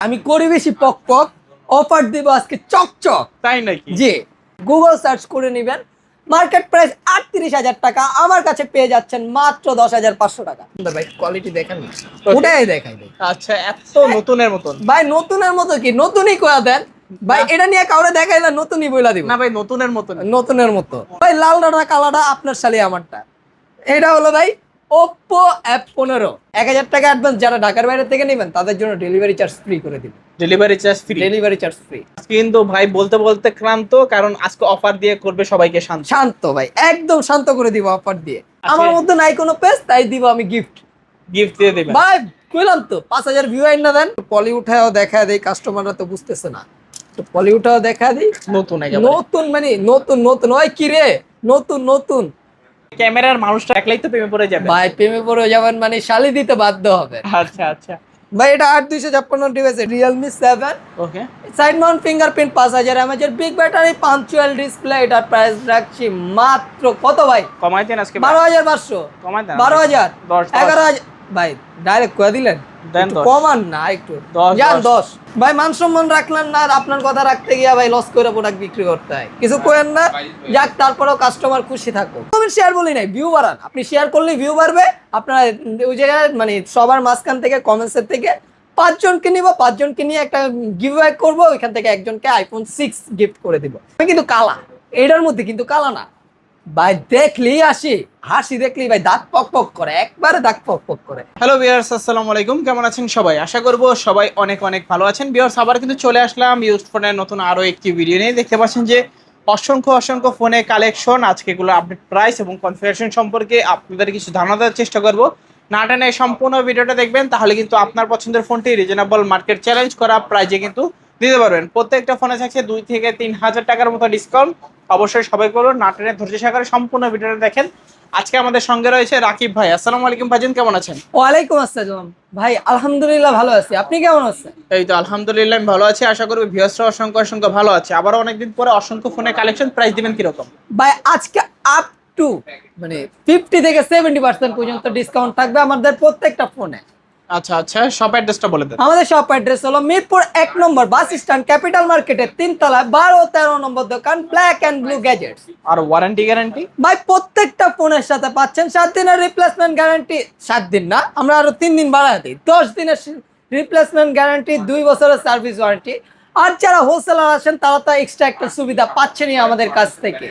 আমি করি বেশি পক পক অফার দিব আজকে চকচক তাই নাকি? জি গুগল সার্চ করে নেবেন মার্কেট প্রাইস আটত্রিশ হাজার টাকা আমার কাছে পেয়ে যাচ্ছেন মাত্র দশ হাজার পাঁচশো টাকা। ভাই কোয়ালিটি দেখেন ওটাই দেখাই আচ্ছা এত নতুনের মতন? ভাই নতুনের মতো কি? নতুনই করে দেন। ভাই এটা নিয়ে কাউরে দেখাইলে নতুনই বইলা দিব। না ভাই নতুনের মতন নতুনের মতো। ভাই লাল ডাটা কালারটা আপনার শালি আমারটা। এটা হলো ভাই ওপ্পো অ্যাপ পনেরো। এক হাজার টাকা অ্যাডভান্স যারা ঢাকার বাইরে থেকে নেবেন তাদের জন্য ডেলিভারি চার্জ ফ্রি করে দিব delivery charge free delivery charge free কিন্তু ভাই বলতে বলতে ক্লান্ত কারণ আজকে অফার দিয়ে করবে সবাইকে শান্ত। শান্ত ভাই একদম শান্ত করে দিব অফার দিয়ে। আমার মধ্যে নাই কোনো পেজ তাই দিব আমি গিফট গিফট দিয়ে দেবে ভাই কইলাম তো পাঁচ হাজার ভিউ আইন না দেন। পলি উঠায়ও দেখা দেই কাস্টমাররা তো বুঝতেছে না। তো পলি উঠাও দেখা দিই। নতুন নতুন মানে নতুন নতুন। ওই কি রে? নতুন নতুন। ক্যামেরার মানুষটা একলাই তো প্রেমে পড়ে যাবে। ভাই প্রেমে পড়ে যাবেন মানে শালি দিতে বাধ্য হবে। আচ্ছা আচ্ছা। ভাই এটা আট দুইশো ছাপ্পান্ন device realme seven okay. Side mount fingerprint পাঁচ হাজার এমএচের big battery punch hole display এটার প্রাইস রাখছি মাত্র কত ভাই? কমাই দেন আজকে। বারো হাজার পাঁচশো। কমাইতেন বারো হাজার। এগারো হাজার। ভাই ডাইরেক্ট করে দিলেন। দেন একটু দশ। কমান না একটু। যান দশ। দশ। ভাই মান সম্মান রাখলেন না আপনার কথা রাখতে গিয়া ভাই লস করে প্রোডাক্ট বিক্রি করতে হয়। কিছু কোয়েন না যাক তারপরেও কাস্টমার খুশি থাকো আমি শেয়ার বলি নাই ভিউ বাড়ান। আপনি শেয়ার করলে ভিউ বাড়বে আপনার ওই জায়গায় মানে সবার মাঝখান থেকে কমেন্টসের থেকে পাঁচজনকে নিব পাঁচজনকে নিয়ে একটা গিভ ব্যাক করব ওইখান থেকে একজনকে আইফোন সিক্স গিফট করে দিব। আমি কিন্তু কালা। এটার মধ্যে কিন্তু কালা না। ভাই দেখলি আসি হাসি দেখলি ভাই দাঁত পক পক করে, একবারে দাঁত পক পক করে। হ্যালো বিয়ার্স আসসালামু আলাইকুম। কেমন আছেন সবাই? আশা করব সবাই অনেক অনেক ভালো আছেন। বিয়ার্স আবার কিন্তু চলে আসলাম ইউজ ফোনের নতুন আরও একটি ভিডিও নিয়ে। দেখতে পাচ্ছেন যে অসংখ্য অসংখ্য ফোনে কালেকশন আজকে এগুলো আপডেট প্রাইস এবং কনফিগারেশন সম্পর্কে আপনাদের কিছু ধারণা দেওয়ার চেষ্টা করব। না টেনে সম্পূর্ণ ভিডিওটা দেখবেন, তাহলে কিন্তু আপনার পছন্দের ফোনটি রিজনেবল মার্কেট চ্যালেঞ্জ করা প্রাইজে কিন্তু দিতে পারবেন। প্রত্যেকটা ফোনে থাকছে দুই থেকে তিন হাজার টাকার মতো ডিসকাউন্ট অবশ্যই সবাই করুন না টেনে ধৈর্য সহকারে সম্পূর্ণ ভিডিওটা দেখেন। আজকে আমাদের সঙ্গে রয়েছে রাকিব ভাই। আসসালামু আলাইকুম ভাইজান কেমন আছেন? ওয়ালাইকুম আসসালাম। ভাই আলহামদুলিল্লাহ ভালো আছি। আপনি কেমন আছেন? এই তো আলহামদুলিল্লাহ আমি ভালো আছি। আশা করবি ভিউয়ার্সরা অসংখ্য অসংখ্য ভালো আছে। আবারও অনেকদিন পরে অসংখ্য ফোনের কালেকশন প্রাইস দিবেন কীরকম? ভাই আজকে আপ টু মানে ফিফটি থেকে সেভেন্টি পার্সেন্ট পর্যন্ত ডিসকাউন্ট থাকবে আমাদের প্রত্যেকটা ফোনে আচ্ছা আচ্ছা সব অ্যাড্রেসটা বলে দেন। আমাদের শপ অ্যাড্রেস হলো মিরপুর এক নম্বর বাস স্ট্যান্ড ক্যাপিটাল মার্কেটের তিনতলায় বারো তেরো নম্বর দোকান ব্ল্যাক অ্যান্ড ব্লু গ্যাজেটস আর ওয়ারেন্টি গ্যারান্টি ভাই প্রত্যেকটা ফোনের সাথে পাচ্ছেন সাত দিনের রিপ্লেসমেন্ট গ্যারান্টি সাত দিন না আমরা আরও তিন দিন বাড়াই দিই। দশ দিনের রিপ্লেসমেন্ট গ্যারান্টি দুই বছরের সার্ভিস ওয়ারেন্টি আর যারা হোলসেলার আছেন তারা তো এক্সট্রা একটা সুবিধা পাচ্ছেনই আমাদের কাছ থেকে।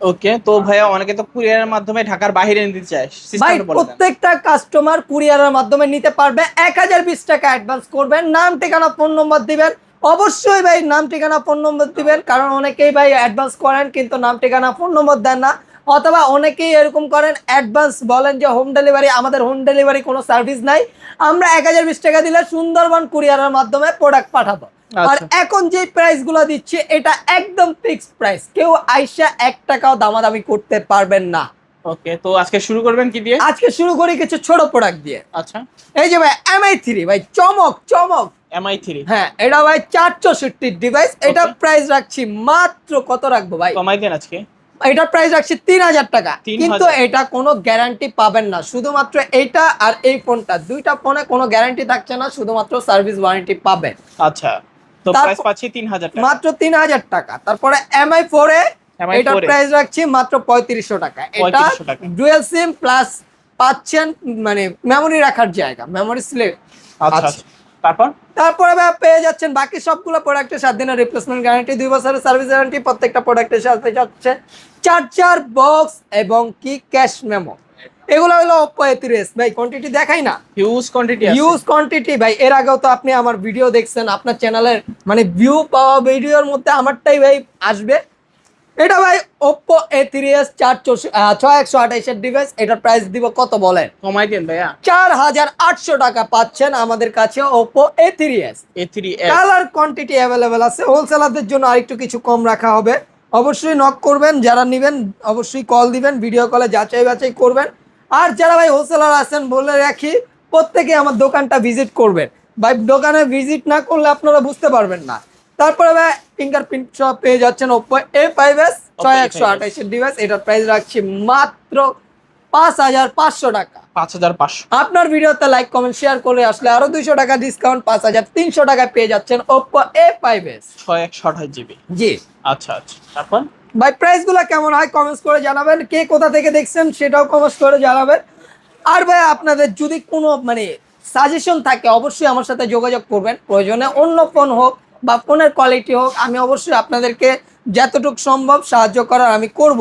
ওকে তো ভাইয়া অনেকে তো কুরিয়ারের মাধ্যমে ঢাকার বাইরে নিতে চায়। ভাই প্রত্যেকটা কাস্টমার কুরিয়ারের মাধ্যমে নিতে পারবে। এক হাজার বিশ টাকা অ্যাডভান্স করবেন। নাম ঠিকানা ফোন নম্বর দিবেন। অবশ্যই ভাই নাম ঠিকানা ফোন নম্বর দিবেন। কারণ অনেকেই ভাই অ্যাডভান্স করেন কিন্তু নাম ঠিকানা ফোন নম্বর দেন না। অথবা অনেকেই এরকম করেন অ্যাডভান্স বলেন যে হোম ডেলিভারি আমাদের হোম ডেলিভারি কোনো সার্ভিস নাই। আমরা এক হাজার বিশ টাকা দিলে সুন্দরবন কুরিয়ারের মাধ্যমে প্রোডাক্ট পাঠাবো। আর আচ্ছা। এখন যে প্রাইসগুলো দিচ্ছে এটা একদম ফিক্সড প্রাইস কেউ আইসা এক টাকাও দামাদামি করতে পারবেন না। ওকে তো আজকে শুরু করবেন কি দিয়ে? আজকে শুরু করি কিছু ছোট প্রোডাক্ট দিয়ে। আচ্ছা। এই যে ভাই এমআই থ্রি ভাই চমক চমক। এমআই থ্রি হ্যাঁ এটা ভাই ডিভাইস এটা প্রাইস রাখছি মাত্র কত রাখব ভাই? কমাই দেন আজকে। এটার প্রাইস রাখছি তিন হাজার টাকা। 3,000 কিন্তু এটা কোনো গ্যারান্টি পাবেন না। শুধুমাত্র এইটা আর এই ফোনটা দুইটা ফোনে কোনো গ্যারান্টি থাকছে না শুধুমাত্র সার্ভিস ওয়ারেন্টি পাবেন। আচ্ছা। তো প্রাইস পাচ্ছি তিন হাজার টাকা। মাত্র তিন হাজার টাকা। তারপরে এমআই এ এটার প্রাইস রাখছি মাত্র পঁয়ত্রিশশো টাকা। এটা 3500। ডুয়েল সিম প্লাস পাচ্ছেন মানে মেমোরি রাখার জায়গা মেমোরি স্লেট আচ্ছা আচ্ছা। আচ্ছা। তারপর? তারপরে পেয়ে যাচ্ছেন বাকি সবগুলো প্রোডাক্টের সাত দিনের রিপ্লেসমেন্ট গ্যারান্টি দুই বছরের সার্ভিস গ্যারান্টি প্রত্যেকটা প্রোডাক্টের সাথে যাচ্ছে। চার্জার বক্স এবং কি? ক্যাশ মেমো এগুলো হলো এ তিরিশ ভাই কোয়ান্টিটি দেখাই না। হিউজ কোয়ান্টিটি আছে। ইউজ কোয়ান্টিটি ভাই এর আগেও তো আপনি আমার ভিডিও দেখছেন আপনার চ্যানেলের মানে ভিউ পাওয়া ভিডিওর মধ্যে আমারটাই ভাই আসবে। এটা ভাই ওপো এ থ্রি এস চার চৌষ- ছয় একশো আঠাইশের ডিভাইস এটার প্রাইস দিব কত বলেন? কমাই দেন ভাইয়া। চার হাজার আটশো টাকা পাচ্ছেন আমাদের কাছে S A three colour quantity available আছে। হোলসেলারদের জন্য আরেকটু কিছু কম রাখা হবে। অবশ্যই নক করবেন যারা নেবেন অবশ্যই কল দিবেন ভিডিও কলে যাচাই বাছাই করবেন। আর যারা ভাই হোলসেলার আছেন বলে রাখি প্রত্যেকে আমার দোকানটা ভিজিট করবেন। ভাই দোকানে ভিজিট না করলে আপনারা বুঝতে পারবেন না। তারপরে ভাই ফিঙ্গারপ্রিন্ট সব পেয়ে যাচ্ছেন ওপো এ ফাইভ এস ছয় একশো আঠাইশের ডিভাইস এটার প্রাইস রাখছি মাত্র পাঁচ হাজার পাঁচশো টাকা। পাঁচ হাজার পাঁচশো। আপনার ভিডিওতে লাইক কমেন্ট শেয়ার করে আসলে আরও দুইশো টাকা ডিসকাউন্ট পাঁচ হাজার তিনশো টাকায় পেয়ে যাচ্ছেন ওপ্পো এ ফাইভ এস ছয় একশো আঠাশ জিবি জি। আচ্ছা আচ্ছা। তারপর? ভাই প্রাইসগুলো কেমন হয় কমেন্টস করে জানাবেন। কে কোথা থেকে দেখছেন সেটাও কমেন্টস করে জানাবেন। আর ভাই, আপনাদের যদি কোনো মানে সাজেশন থাকে, অবশ্যই আমার সাথে যোগাযোগ করবেন। প্রয়োজনে অন্য ফোন হোক বা ফোনের কোয়ালিটি হোক, আমি অবশ্যই আপনাদেরকে যতটুকু সম্ভব সাহায্য করার আমি করব।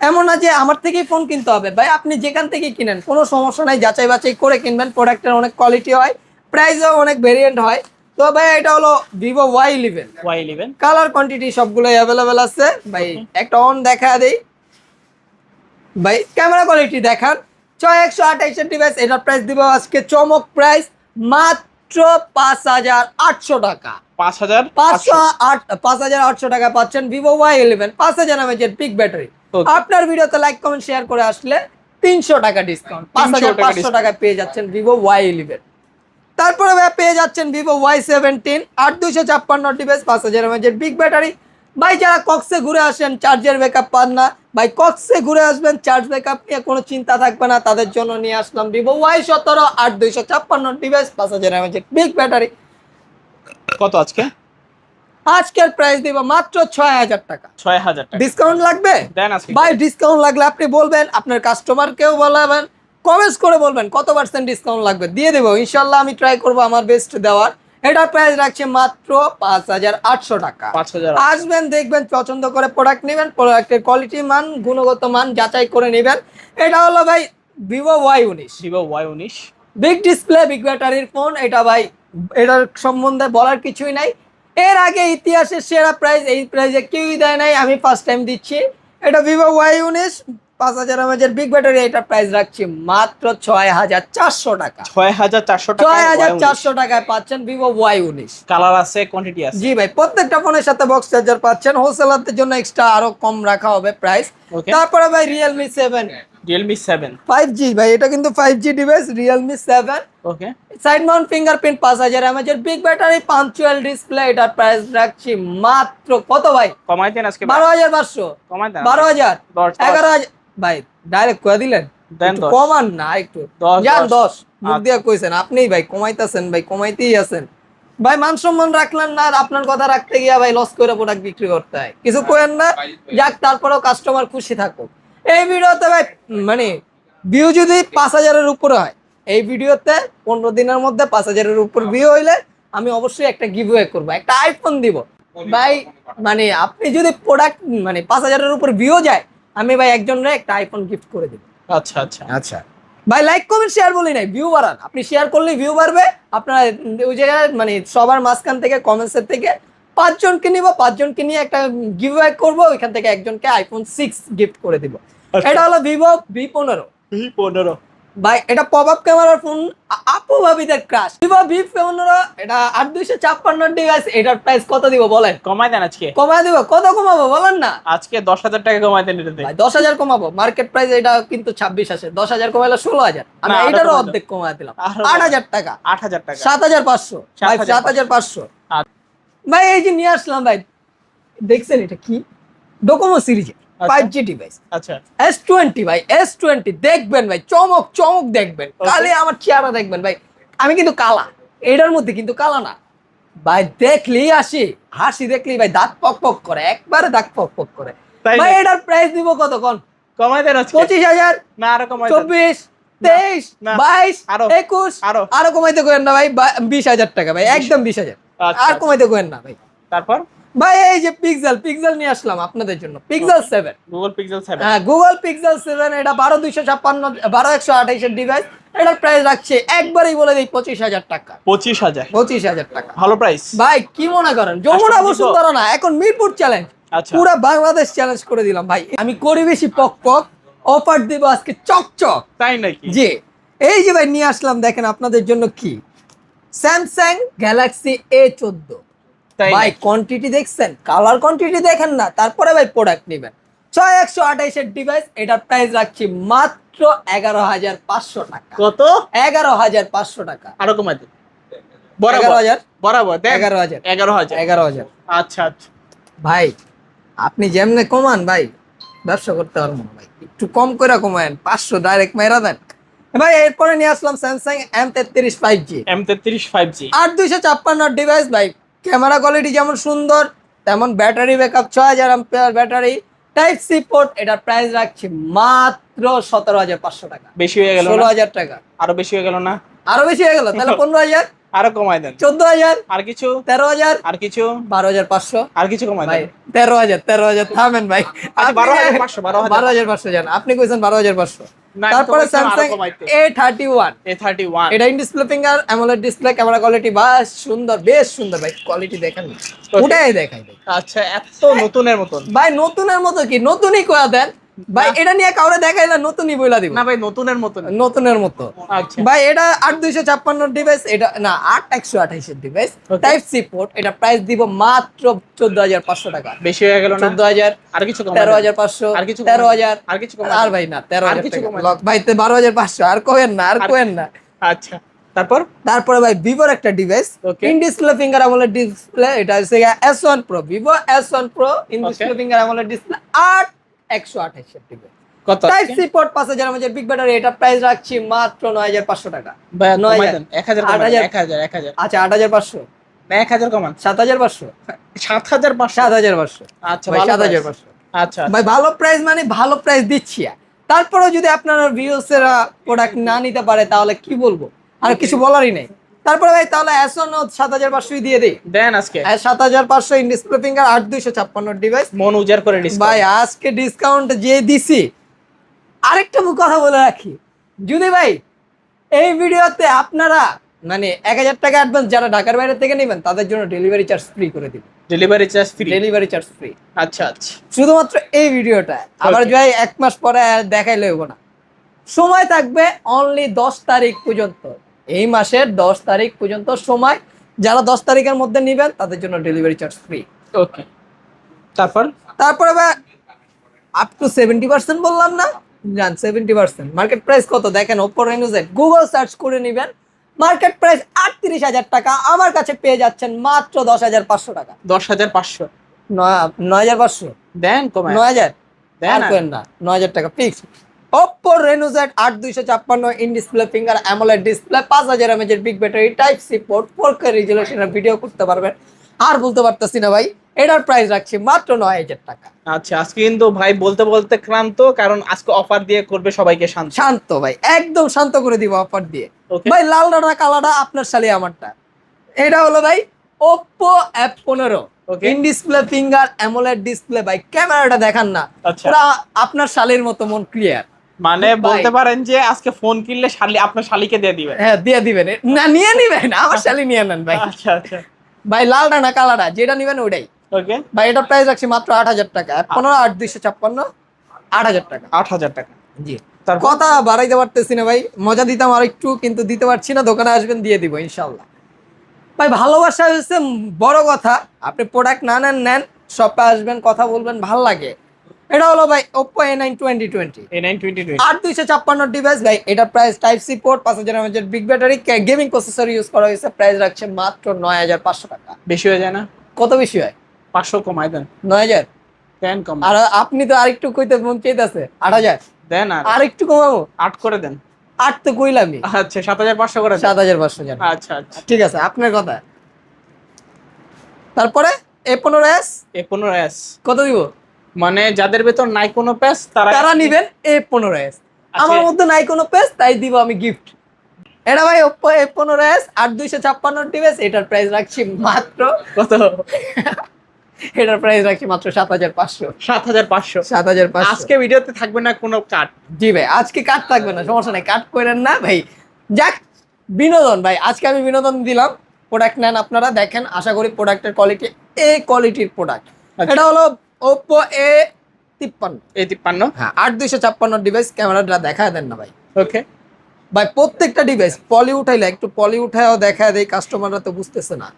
এমন না যে আমার থেকেই ফোন কিনতে হবে। ভাই, আপনি যেখান থেকেই কিনেন, কোনো সমস্যা নাই। যাচাই বাছাই করে কিনবেন। প্রোডাক্টের অনেক কোয়ালিটি হয়। প্রাইসও অনেক ভেরিয়েন্ট হয়। তো ভাই এটা হলো Vivo Y eleven Y eleven colour quantity সবগুলোই অ্যাভেলেবেল আছে। ভাই একটা অন দেখা দেই। ভাই ক্যামেরা কোয়ালিটি দেখান। ছয় একশো আঠাইশের ডিভাইস এটার প্রাইস দিব আজকে চমক প্রাইস মাত্র পাঁচ হাজার আটশো টাকা। পাঁচ হাজার পাঁচশো আট পাঁচ হাজার আটশো টাকা পাচ্ছেন ভিভো ওয়াই ইলেভেন পাঁচ হাজার এমএচের পিক ব্যাটারি আপনার ভিডিওতে লাইক কমেন্ট শেয়ার করে আসলে তিনশো টাকা ডিসকাউন্ট পাঁচ হাজার টাকা পাঁচশো। টাকায় পেয়ে যাচ্ছেন ভিভো ওয়াই ইলেভেন তারপরে ভাই পেয়ে যাচ্ছেন ভিভো ওয়াই সেভেন্টিন আট দুইশো ছাপ্পান্ন ডিভাইস পাঁচ হাজার এমএচের বিগ ব্যাটারি ভাই যারা কক্সে ঘুরে আসেন চার্জের ব্যাকআপ পান না ভাই কক্সে ঘুরে আসবেন চার্জ ব্যাকআপ নিয়ে কোনো চিন্তা থাকবে না তাদের জন্য নিয়ে আসলাম ভিভো ওয়াই সতেরো আট দুইশো ছাপ্পান্ন ডিভাইস পাঁচ হাজার এমএচের বিগ ব্যাটারি কত আজকে? আজকের প্রাইস দিব মাত্র ছয় হাজার টাকা। ছয় হাজার ডিসকাউন্ট লাগবে? ভাই ডিসকাউন্ট লাগলে আপনি বলবেন আপনার কাস্টমারকেও বলাবেন কমেন্টস করে বলবেন কত পার্সেন্ট ডিসকাউন্ট লাগবে? দিয়ে দেবো ইনশাল্লাহ আমি ট্রাই করব আমার বেস্ট দেওয়ার। এটার প্রাইস রাখছে মাত্র পাঁচ হাজার আটশো টাকা। আসবেন দেখবেন পছন্দ করে প্রোডাক্ট নেবেন প্রোডাক্টের কোয়ালিটি মান গুণগত মান যাচাই করে নেবেন। এটা হলো ভাই ভিভো ওয়াই উনিশ। ভিভো ওয়াই উনিশ। বিগ ডিসপ্লে বিগ ব্যাটারির ফোন এটা ভাই এটার সম্বন্ধে বলার কিছুই নাই। এর আগে ইতিহাসের সেরা প্রাইস এই প্রাইসে কেউই দেয় নাই আমি ফার্স্ট টাইম দিচ্ছি। এটা ভিভো ওয়াই উনিশ পাঁচ হাজার বিগ ব্যাটারি প্রাইস রাখছি মাত্র ছয় হাজার চারশো টাকা। ছয় হাজার চারশো ছয় হাজার চারশো টাকায় পাচ্ছেন ভিভো ওয়াই উনিশ। কালার আছে কোয়ান্টিটি আছে। জি ভাই প্রত্যেকটা ফোনের সাথে বক্স চার্জার পাচ্ছেন হোলসেলারদের জন্য এক্সট্রা আরও কম রাখা হবে প্রাইস তারপরে ভাই realme seven realme seven five G ভাই এটা কিন্তু five G device realme seven okay side mount fingerprint পাঁচ হাজার big battery punch hole display এটার প্রাইস রাখছি মাত্র কত ভাই? কমাই দেন আজকে। বারো হাজার পাঁচশো। কমাই দেন। বারো হাজার। এগারো হাজার। ভাই ডাইরেক্ট করে দিলেন? কমান না একটু। যান দশ। মুখ আচ্ছা। দিয়ে কইছেন আপনিই ভাই কমাইতেছেন ভাই কমাইতেই আছেন। ভাই মান সম্মান রাখলেন না আপনার কথা রাখতে গিয়া ভাই লস করে প্রোডাক্ট বিক্রি করতে হয়। কিছু কোয়েন না যাক তারপরেও কাস্টমার খুশি থাকুক। এই ভিডিওতে ভাই মানে ভিউ যদি পাঁচ হাজারের উপরে হয় এই ভিডিওতে পনেরো দিনের মধ্যে পাঁচ হাজারের উপর ভিউ হইলে আমি অবশ্যই একটা গিভওয়ে করব। একটা আইফোন দিব। ভাই মানে আপনি যদি প্রোডাক্ট মানে পাঁচ হাজারের উপর ভিউ যায় আমি ভাই একজন রে একটা আইফোন গিফট করে দিব। আচ্ছা আচ্ছা। আচ্ছা। ভাই লাইক কমেন্ট শেয়ার বলি নাই ভিউ বাড়ান। আপনি শেয়ার করলে ভিউ বাড়বে আপনার ওই জায়গায় মানে সবার মাঝখান থেকে কমেন্টসের থেকে পাঁচজনকে নিব পাঁচজনকে নিয়ে একটা গিভ ব্যাক করব ওইখান থেকে একজনকে আইফোন সিক্স গিফট করে দিব। আচ্ছা। এটা হলো ভিভো ভি পনেরো। ভি পনেরো। ভাই এটা পপ আপ ক্যামেরার ফোন আপু ভাবিদের ক্রাশ ভিভো ভি পনেরো এটা আট দুইশো ছাপ্পান্ন ডিভাইস এটার প্রাইস কত দিব বলেন? কমাই দেন আজকে। কমায় দিব? কত কমাবো বলেন না? আজকে দশ হাজার টাকা কমাই দেন এটাতে। ভাই দশ হাজার কমাবো। মার্কেট প্রাইস এটা কিন্তু ছাব্বিশ আছে। দশ হাজার কমাইলে ষোলো হাজার। আমি এটারও কমাই অর্ধেক কমায় দিলাম। আট হাজার টাকা। আট হাজার টাকা। সাত হাজার পাঁচশো। ভাই 7,500 সাত হাজার পাঁচশো। ভাই এই যে নিয়ে আসলাম ভাই। দেখছেন এটা কি? ডোকোমো সিরিজের। ফাইভ জি ডিভাইস আচ্ছা। এস টোয়েন্টি ভাই এস টোয়েন্টি দেখবেন ভাই চমক চমক দেখবেন. কালে আমার চেহারা দেখবেন ভাই। আমি কিন্তু কালা এটার মধ্যে কিন্তু কালা না। ভাই দেখলেই আসি হাসি দেখলেই ভাই দাঁত পক পক করে একবারে দাঁত পক পক করে। ভাই এটার প্রাইস দিব কত কন? কমাই দেন পঁচিশ হাজার না আরও কমাই চব্বিশ তেইশ বাইশ আরও। একুশ আরও। আরও কমাইতে করেন না ভাই বিশ হাজার টাকা ভাই একদম বিশ হাজার। আচ্ছা, আর আচ্ছা। কমাইতে করেন না ভাই। তারপর? ভাই এই যে পিক্সেল পিক্সেল নিয়ে আসলাম আপনাদের জন্য। Pixel seven Google Pixel seven হ্যাঁ গুগল পিক্সেল সেভেন এটা বারো দুইশো ছাপ্পান্ন বারো একশো আঠাইশের ডিভাইস এটার প্রাইস রাখছে একবারেই বলে দিই পঁচিশ হাজার টাকা। পঁচিশ হাজার। পঁচিশ হাজার টাকা। ভালো প্রাইস ভাই কি মনে করেন? যমুনা কাস্টমার বসুন্ধরা না এখন মিরপুর চ্যালেঞ্জ আচ্ছা। পুরো বাংলাদেশ চ্যালেঞ্জ করে দিলাম ভাই। আমি করি বেশি পক পক অফার দিব আজকে চকচক তাই নাকি? জি। এই যে ভাই নিয়ে আসলাম দেখেন আপনাদের জন্য কি? স্যামসাং গ্যালাক্সি এ চোদ্দ। ভাই কোয়ান্টিটি দেখছেন? কালার কোয়ান্টিটি দেখেন না তারপরে ভাই প্রোডাক্ট নেবেন। ছয় একশো আঠাইশের ডিভাইস এটার প্রাইস রাখছি মাত্র এগারো হাজার পাঁচশো টাকা। কত? এগারো হাজার পাঁচশো টাকা। আরও এগারো বরাবর। হাজার? বরাবর এগারো হাজার। এগারো হাজার। এগারো হাজার। আচ্ছা আচ্ছা। ভাই আপনি যেমনে কমান ভাই ব্যবসা করতে পারব ভাই। একটু কম করে কমায়েন পাঁচশো ডাইরেক্ট মেরা দেন। ভাই এরপরে নিয়ে আসলাম স্যামসাং এম তেত্রিশ ফাইভ জি এম তেত্রিশ ফাইভ জি আট দুইশো ছাপ্পান্ন ডিভাইস ভাই ক্যামেরা কোয়ালিটি যেমন সুন্দর তেমন ব্যাটারি ব্যাকআপ ছয় হাজার ব্যাটারি টাইপ সি পোর্ট এটার প্রাইস রাখছি মাত্র সতেরো হাজার পাঁচশো টাকা। বেশি হয়ে গেল ষোলো হাজার টাকা। আরও বেশি হয়ে গেল না? আরও বেশি হয়ে গেল? তাহলে পনেরো হাজার? আরও কমাই দেন। চোদ্দ হাজার? আর কিছু? তেরো হাজার? আর কিছু? বারো হাজার পাঁচশো। আর কিছু কমাই দেন। তেরো হাজার তেরো হাজার থামেন ভাই। আচ্ছা, আপনি- 12,500, 12,500 বারো হাজার পাঁচশো জান আপনি কইছেন বারো হাজার পাঁচশো। তারপরে Samsung. A thirty one A thirty one এটা in display finger AMOLED display camera quality বাস সুন্দর বেশ সুন্দর ভাই কোয়ালিটি দেখেন। ওটাই দেখাই। আচ্ছা এত নতুনের মতন। ভাই নতুনের মতো কি? নতুনই কোয়া দেন। ভাই এটা নিয়ে কাউরে দেখাইলে নতুনই বইলা দিব। না ভাই নতুনের মতন। নতুনের মতো। আচ্ছা। ভাই এটা আট দুইশো ছাপ্পান্ন ডিভাইস এটা না আট একশো আঠাইশের ডিভাইস টাইপ সি পোর্ট এটা প্রাইস দিব মাত্র চোদ্দ হাজার পাঁচশো টাকা। বেশি হয়ে গেল না? চোদ্দ হাজার আর কিছু তেরো হাজার পাঁচশো আর কিছু তেরো হাজার। আর কিছু আর ভাই না তেরো হাজার। ভাই তে বারো হাজার পাঁচশো আর কোয়েন না আর কোয়েন না। আচ্ছা। তারপর? তারপরে ভাই ভিভোর একটা device Okay. In display finger আমলের ডিসপ্লে এটা হচ্ছে S one pro Vivo S one pro in. Display finger আমলের ডিসপ্লে আট একশো ডিভাইস কত? টাইপ সি পোর্ট পাঁচ হাজার আমাদের বিগ ব্যাটারি এটা প্রাইস রাখছি মাত্র নয় হাজার পাঁচশো টাকা। নয় হাজার। এক হাজার আট হাজার। এক হাজার এক হাজার। আচ্ছা আট হাজার পাঁচশো। এক হাজার কমান। সাত হাজার পাঁচশো। সাত হাজার পাঁচশো? সাত হাজার পাঁচশো। আচ্ছা ভাই সাত হাজার পাঁচশো। আচ্ছা ভাই ভালো প্রাইস মানে ভালো প্রাইস দিচ্ছি তারপরেও যদি আপনারা ভিউসেরা প্রোডাক্ট না নিতে পারে তাহলে কি বলব? আর কিছু বলারই নেই। তারপরে ভাই তাহলে এসন সাত হাজার পাঁচশোই দিয়ে দিই। দেন আজকে। সাত হাজার পাঁচশো ইন ডিসপ্লে ফিঙ্গার আট দুইশো ছাপ্পান্ন ডিভাইস মন উজাড় করে ভাই আজকে ডিসকাউন্ট যে দিছি আরেকটা কথা বলে রাখি। যদি ভাই এই ভিডিওতে আপনারা মানে এক হাজার টাকা অ্যাডভান্স যারা ঢাকার বাইরে থেকে নেবেন তাদের জন্য ডেলিভারি চার্জ ফ্রি করে দিব। Delivery charge free delivery charge free আচ্ছা আচ্ছা। শুধুমাত্র এই ভিডিওটা। আবার. যাই এক মাস পরে দেখাই লইব না। সময় থাকবে অনলি দশ তারিখ পর্যন্ত। এই মাসের দশ তারিখ পর্যন্ত সময় যারা দশ তারিখের মধ্যে নেবেন তাদের জন্য ডেলিভারি চার্জ ফ্রি ওকে তারপর? তারপরে আপ টু সেভেন্টি পার্সেন্ট বললাম না? জান সেভেন্টি পার্সেন্ট মার্কেট প্রাইস কত? দেখেন ওপো রেনো গুগল সার্চ করে নেবেন। মার্কেট প্রাইস আটত্রিশ হাজার টাকা। আমার কাছে পেয়ে যাচ্ছেন মাত্র দশ হাজার পাঁচশো টাকা। দশ হাজার পাঁচশো? নয় হাজার পাঁচশো। দেন কমায়। নয় হাজার? দেন না নয় হাজার টাকা ফিক্স ওপো রেনো জেড আট দুইশো ছাপ্পান্ন in display finger AMOLED display পাঁচ হাজার এমএচের big battery type C port four K রেজুলেশনের video করতে পারবেন। আর বলতে পারতেছি না ভাই এটার প্রাইস রাখছি মাত্র নয় হাজার টাকা। আচ্ছা আজকে কিন্তু ভাই বলতে বলতে ক্লান্ত কারণ আজকে অফার দিয়ে করবে সবাইকে শান্ত। শান্ত ভাই একদম শান্ত করে দিব অফার দিয়ে। ভাই লাল ডাটা কালাটা আপনার শালি আমারটা। এটা হলো ভাই ওপো অ্যাপ পনেরো. In display finger AMOLED display ভাই ক্যামেরাটা দেখান না। আচ্ছা। আপনার শালির মতো মন ক্লিয়ার মানে বলতে পারেন যে আজকে ফোন কিনলে শালি আপনার শালিকে দিয়ে দিবেন। হ্যাঁ দিয়ে দিবেন। না নিয়ে নিবেন আমার শালি নিয়ে নেন ভাই। আচ্ছা আচ্ছা। ভাই লালটা না কালাটা যেটা নিবেন ওটাই ওকে ভাই এটার প্রাইস রাখছি মাত্র আট হাজার টাকা। পনেরো আট দুইশো ছাপ্পান্ন আট হাজার টাকা। আট হাজার টাকা। জি। তারপর? কথা বাড়াইতে পারতেছি না ভাই। মজা দিতাম আর একটু কিন্তু দিতে পারছি না। দোকানে আসবেন দিয়ে দিব ইনশাল্লাহ ভাই ভালোবাসা হচ্ছে বড় কথা। আপনি প্রোডাক্ট না নেন নেন। শপে আসবেন কথা বলবেন ভালো লাগে। এটা হলো ভাই এ নাইন টোয়েন্টি টোয়েন্টি আট দুইশো ডিভাইস ভাই এটা প্রাইস টাইপ সি পোর্ট পাঁচ হাজার এমএচের big battery gaming processor use করা হয়েছে প্রাইস রাখছে মাত্র নয় হাজার পাঁচশো টাকা। বেশি হয়ে যায় না? কত বেশি হয়? পাঁচশো কমাই দেন। নয় হাজার। দেন কম। আর আপনি তো আরেকটু কইতে মন চাইতেছে আট হাজার। দেন আর। আর একটু কমাবো? আট করে দেন। আট তো কইলামই। আচ্ছা সাত হাজার পাঁচশো করে দেন। সাত হাজার পাঁচশো জান আচ্ছা আচ্ছা। ঠিক আছে আপনার কথা। তারপরে এ পনেরো এস এ পনেরো এস কত দিব? মানে যাদের ভেতর নাই কোনো প্যাস তারা তারা নিবেন এ পনেরো এস। আমার মধ্যে নাই কোনো পেস তাই দিব আমি গিফট এটা ভাই ওপো এ পনেরো এস আট দুইশো ছাপ্পান্ন ডিভাইস এটার প্রাইস রাখছি মাত্র কত? এটার প্রাইস রাখছি মাত্র সাত হাজার পাঁচশো। সাত হাজার পাঁচশো। সাত হাজার পাঁচশো। আজকে ভিডিওতে থাকবে না কোনো কাট জি ভাই আজকে কাট থাকবে না সমস্যা নাই কাট করেন না ভাই। যাক বিনোদন ভাই আজকে আমি বিনোদন দিলাম। প্রোডাক্ট নেন আপনারা দেখেন আশা করি প্রোডাক্টের কোয়ালিটি এ কোয়ালিটির প্রোডাক্ট। এটা হলো ওপো এ তিপ্পান্ন। এই তিপ্পান্ন। হ্যাঁ আট দুইশো ছাপ্পান্ন ডিভাইস ক্যামেরাটা দেখা দেন না ভাই। ওকে ভাই প্রত্যেকটা ডিভাইস পলি উঠাইলে একটু পলি উঠায়ও দেখা দেয় কাস্টমাররা তো বুঝতেছে না।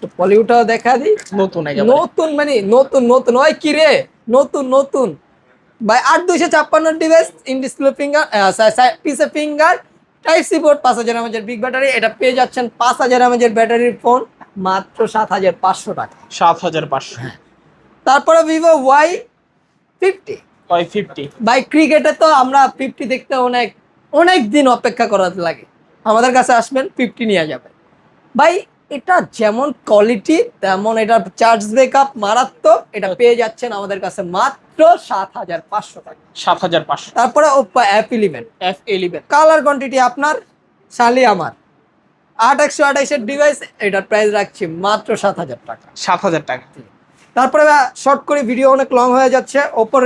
তো পলি উঠাও দেখা দিই। নতুন নতুন মানে নতুন নতুন। ওই কি রে? নতুন নতুন। ভাই আট দুইশো ছাপ্পান্ন ডিভাইস ইন ডিসপ্লে ফিঙ্গার পিসে ফিঙ্গার টাইপ সি বোর্ড পাঁচ হাজার এমএজের বিগ ব্যাটারি এটা পেয়ে যাচ্ছেন পাঁচ হাজার এমএজের ব্যাটারির ফোন মাত্র সাত হাজার পাঁচশো টাকা। সাত হাজার পাঁচশো। তারপরে ভিভো ওয়াই ফিফটি ওই ফিফটি ভাই ক্রিকেটে তো আমরা ফিফটি দেখতে অনেক অনেক দিন অপেক্ষা করার লাগে। আমাদের কাছে আসবেন ফিফটি নিয়ে যাবেন। ভাই এটা যেমন কোয়ালিটি তেমন এটা চার্জ ব্যাকআপ মারাত্মক এটা পেয়ে যাচ্ছেন আমাদের কাছে মাত্র সাত হাজার পাঁচশো টাকা। সাত হাজার পাঁচশো। তারপরে Oppo F eleven F eleven colour quantity আপনার শালি আমার। আট একশো আঠাইশের ডিভাইস এটার প্রাইস রাখছি মাত্র সাত হাজার টাকা। সাত হাজার টাকা। তারপরে শর্ট করে ভিডিও অনেক লং হয়ে যাচ্ছে। ওপর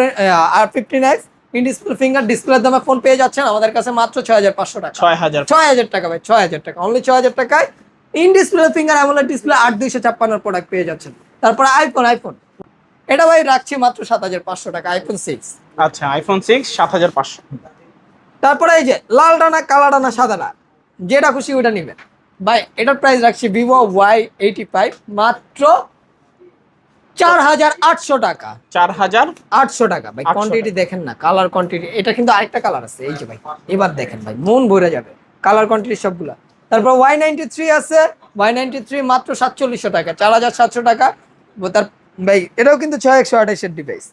আর fifteen X in display finger ডিসপ্লের দামে ফোন পেয়ে যাচ্ছেন। আমাদের কাছে মাত্র ছয় হাজার পাঁচশো টাকা। ছয় হাজার ছয় হাজার টাকা ভাই ছয় হাজার টাকা। অনলি ছয় হাজার টাকায় in display finger AMOLED display আট দুইশো ছাপ্পান্নর প্রোডাক্ট পেয়ে যাচ্ছেন। তারপরে আইফোন আইফোন এটা ভাই রাখছি মাত্র সাত হাজার পাঁচশো টাকা আইফোন সিক্স আচ্ছা আইফোন সিক্স সাত হাজার পাঁচশো। তারপরে এই যে লাল ডানা কালা ডানা সাদা ডানা যেটা খুশি ওটা নেবেন। ভাই এটার প্রাইস রাখছি ভিভো ওয়াই এইটি ফাইভ মাত্র চার হাজার আটশো টাকা। চার হাজার আটশো টাকা ভাই। কোয়ান্টিটি দেখেন না কালার কোয়ান্টিটি এটা কিন্তু আরেকটা কালার আছে। এই যে ভাই এবার দেখেন ভাই মন ভরে যাবে। কালার কোয়ান্টিটি সবগুলা। তারপর ওয়াই নাইনটি থ্রি আছে। ওয়াই নাইনটি থ্রি মাত্র সাতচল্লিশশো টাকা চার হাজার সাতশো টাকা। তার ভাই এটাও কিন্তু ছয় একশো আঠাইশের ডিভাইস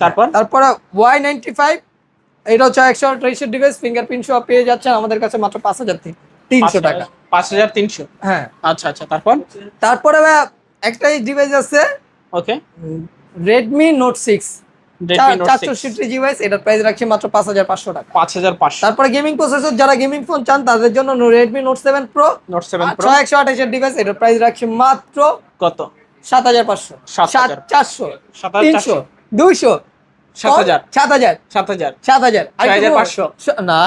তারপর? তারপরে ওয়াই নাইনটি ফাইভ এটাও ছয় একশো আঠাইশের ডিভাইস ফিঙ্গারপ্রিন্ট সহ পেয়ে যাচ্ছেন আমাদের কাছে মাত্র পাঁচ হাজার তিনশো টাকা। পাঁচ হাজার তিনশো? হ্যাঁ। আচ্ছা আচ্ছা তারপর? তারপরে একটাই ডিভাইস আছে। ওকে হাজার পাঁচশো তারপরে গেমিং প্রসেসর যারা গেমিং ফোন চান তাদের জন্য Redmi note seven pro note seven pro একশো আঠাশের ডিভাইস এটার প্রাইস রাখছি মাত্র কত? সাত হাজার পাঁচশো। সাত চারশো তিনশো দুইশো সাত হাজার। সাত হাজার। সাত হাজার। পাঁচশো। না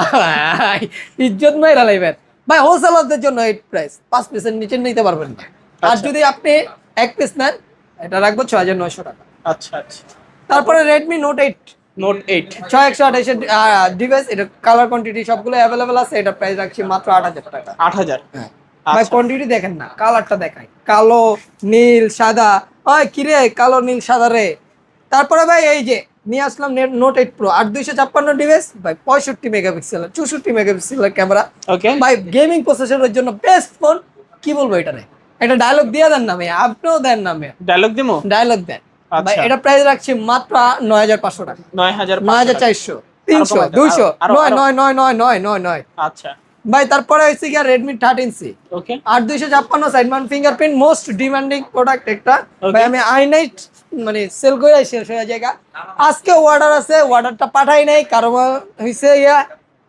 ভাই, ইজ্জত লাইবেন। ভাই হোলসেলারদের জন্য এই প্রাইস পাঁচ পিসের নিচে নিতে পারবেন না। আর আচ্ছা। যদি আপনি এক পিস নেন এটা রাখব ছয় হাজার নয়শো টাকা। আচ্ছা আচ্ছা। তারপরে Redmi note eight note eight ছয় একশো আঠাশের ডিভাইস এটা কালার কোয়ান্টিটি সবগুলো অ্যাভেলেবেল আছে এটা প্রাইস রাখছি মাত্র আট হাজার টাকা। আট হাজার? হ্যাঁ। ভাই আচ্ছা। কোয়ান্টিটি দেখেন না কালারটা দেখাই। কালো নীল সাদা। ওই কিরে কালো নীল সাদা রে। তারপরে ভাই এই যে নিয়ে আসলাম নোট এইট প্রো আট দুইশো ছাপ্পান্ন ডিভাইস ভাই পঁয়ষট্টি মেগাপিক্সেল চৌষট্টি মেগাপিক্সেলের ক্যামেরা ওকে ভাই গেমিং প্রসেসরের জন্য বেস্ট ফোন কি বলব এটা রে? একটা ডায়লগ দিয়ে দেন না ভাই আপনিও দেন না ভাই ডায়লগ দিমো? ডায়লগ দেন। ভাই আচ্ছা। এটা প্রাইস রাখছি মাত্র নয় হাজার পাঁচশো টাকা। নয় হাজার নয় হাজার চারশো তিনশো দুইশো। নয় নয় নয় নয় নয় নয় নয়। আচ্ছা। ভাই তারপরে হয়েছে গিয়া রেডমি থার্টিন সি ওকে আট দুইশো ছাপ্পান্ন side fingerprint most demanding product একটা। ভাই আমি আইনাই মানে সেল করে শেষ হয়ে জায়গা আজকে অর্ডার আছে অর্ডারটা পাঠাই নাই কারণ হয়েছে ইয়া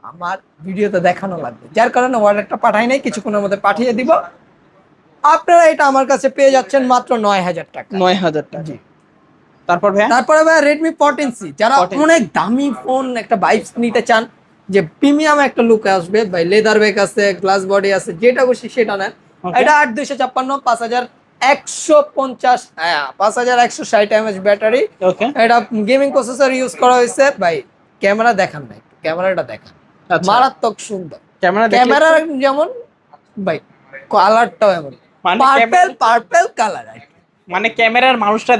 আমার ভিডিওতে দেখানো লাগবে। যার কারণে অর্ডারটা পাঠাই নাই কিছুক্ষণের মধ্যে পাঠিয়ে দিব। আপনারা এটা আমার কাছে পেয়ে যাচ্ছেন মাত্র নয় হাজার টাকা। নয় হাজার টাকা। তারপর ভাইয়া? তারপরে ভাই রেডমি ফোরটিন সি যারা অনেক দামি ফোন একটা বাইক নিতে চান যে প্রিমিয়াম একটা লুক আসবে ভাই লেদার ব্যাগ আছে গ্লাস বডি আছে যেটা খুশি সেটা নেন। এটা আট দুইশো ছাপ্পান্ন পাঁচ হাজার একশো পঞ্চাশ হ্যাঁ পাঁচ হাজার একশো ষাট এমএচ ব্যাটারি এটা গেমিং প্রসেসর ইউজ করা হয়েছে। ভাই ক্যামেরা দেখান ভাই ক্যামেরাটা দেখান। আচ্ছা। মারাত্মক সুন্দর। ক্যামেরা ক্যামেরা যেমন ভাই কালারটাও এমন। মানে পার্পেল পার্পেল কালার মানে ক্যামেরার মানুষটা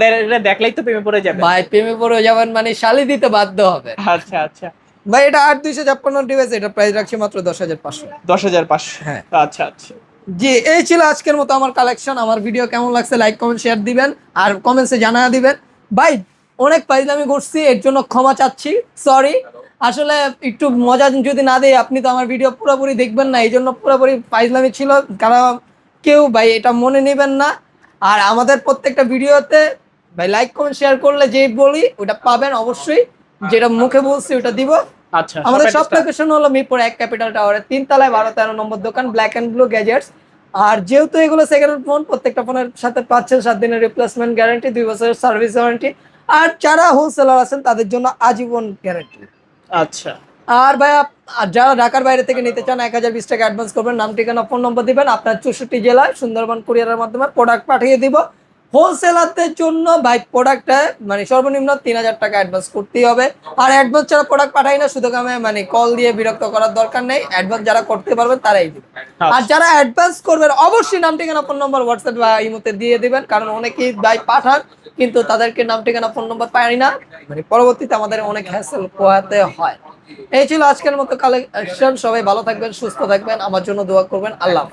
দেখলেই তো প্রেমে পড়ে যাবে। ভাই প্রেমে পড়ে যাবেন মানে শালি দিতে বাধ্য হবে। আচ্ছা আচ্ছা। ভাই এটা আট দুইশো ছাপ্পান্ন ডিভাইস এটা প্রাইস রাখছি মাত্র দশ হাজার পাঁচশো। দশ হাজার পাঁচশো। হ্যাঁ। আচ্ছা আচ্ছা। জি এই ছিল আজকের মতো আমার কালেকশন আমার ভিডিও কেমন লাগছে লাইক কমেন্ট শেয়ার দিবেন আর কমেন্টসে জানা দিবেন। ভাই অনেক আমি করছি এর জন্য ক্ষমা চাচ্ছি। সরি আসলে একটু মজা যদি না দেয় আপনি তো আমার ভিডিও পুরোপুরি দেখবেন না এই জন্য পুরোপুরি ফাইজলামি ছিল। কারণ কেউ ভাই এটা মনে নেবেন না। আর আমাদের প্রত্যেকটা ভিডিওতে ভাই লাইক কমেন্ট শেয়ার করলে যে বলি ওটা পাবেন অবশ্যই। যেটা মুখে বলছি ওটা দিব। আচ্ছা আমাদের সব লোকেশন হলো মিরপুর এক ক্যাপিটাল টাওয়ারের তিন তলায় বারো তেরো নম্বর দোকান ব্ল্যাক অ্যান্ড ব্লু গ্যাজেটস আর যেহেতু এগুলো সেকেন্ড হ্যান্ড ফোন প্রত্যেকটা ফোনের সাথে পাচ্ছেন সাত দিনের রিপ্লেসমেন্ট গ্যারান্টি দুই বছরের সার্ভিস ওয়ারেন্টি আর যারা হোলসেলার আছেন তাদের জন্য আজীবন গ্যারান্টি আচ্ছা। আর ভাইয়া আর যারা ঢাকার বাইরে থেকে নিতে চান এক হাজার বিশ টাকা অ্যাডভান্স করবেন নাম ঠিকানা ফোন নম্বর দিবেন আপনার চৌষট্টি জেলায় সুন্দরবন কুরিয়ারের মাধ্যমে প্রোডাক্ট পাঠিয়ে দিব। হোলসেলারদের জন্য ভাই প্রোডাক্টটা মানে সর্বনিম্ন তিন হাজার টাকা অ্যাডভান্স করতেই হবে। আর অ্যাডভান্স ছাড়া প্রোডাক্ট পাঠাই না শুধু আমি মানে কল দিয়ে বিরক্ত করার দরকার নেই। অ্যাডভান্স যারা করতে পারবেন তারাই দিবে আর যারা অ্যাডভান্স করবেন অবশ্যই নাম ঠিকানা ফোন নম্বর হোয়াটসঅ্যাপ বা ইমোতে দিয়ে দিবেন। কারণ অনেকেই ভাই পাঠান কিন্তু তাদেরকে নাম ঠিকানা ফোন নম্বর পাই না। মানে পরবর্তীতে আমাদের অনেক হ্যাসেল পোহাতে হয়। এই ছিল আজকের মতো কালেকশন। সবাই ভালো থাকবেন, সুস্থ থাকবেন। আমার জন্য দোয়া করবেন। আল্লাহ।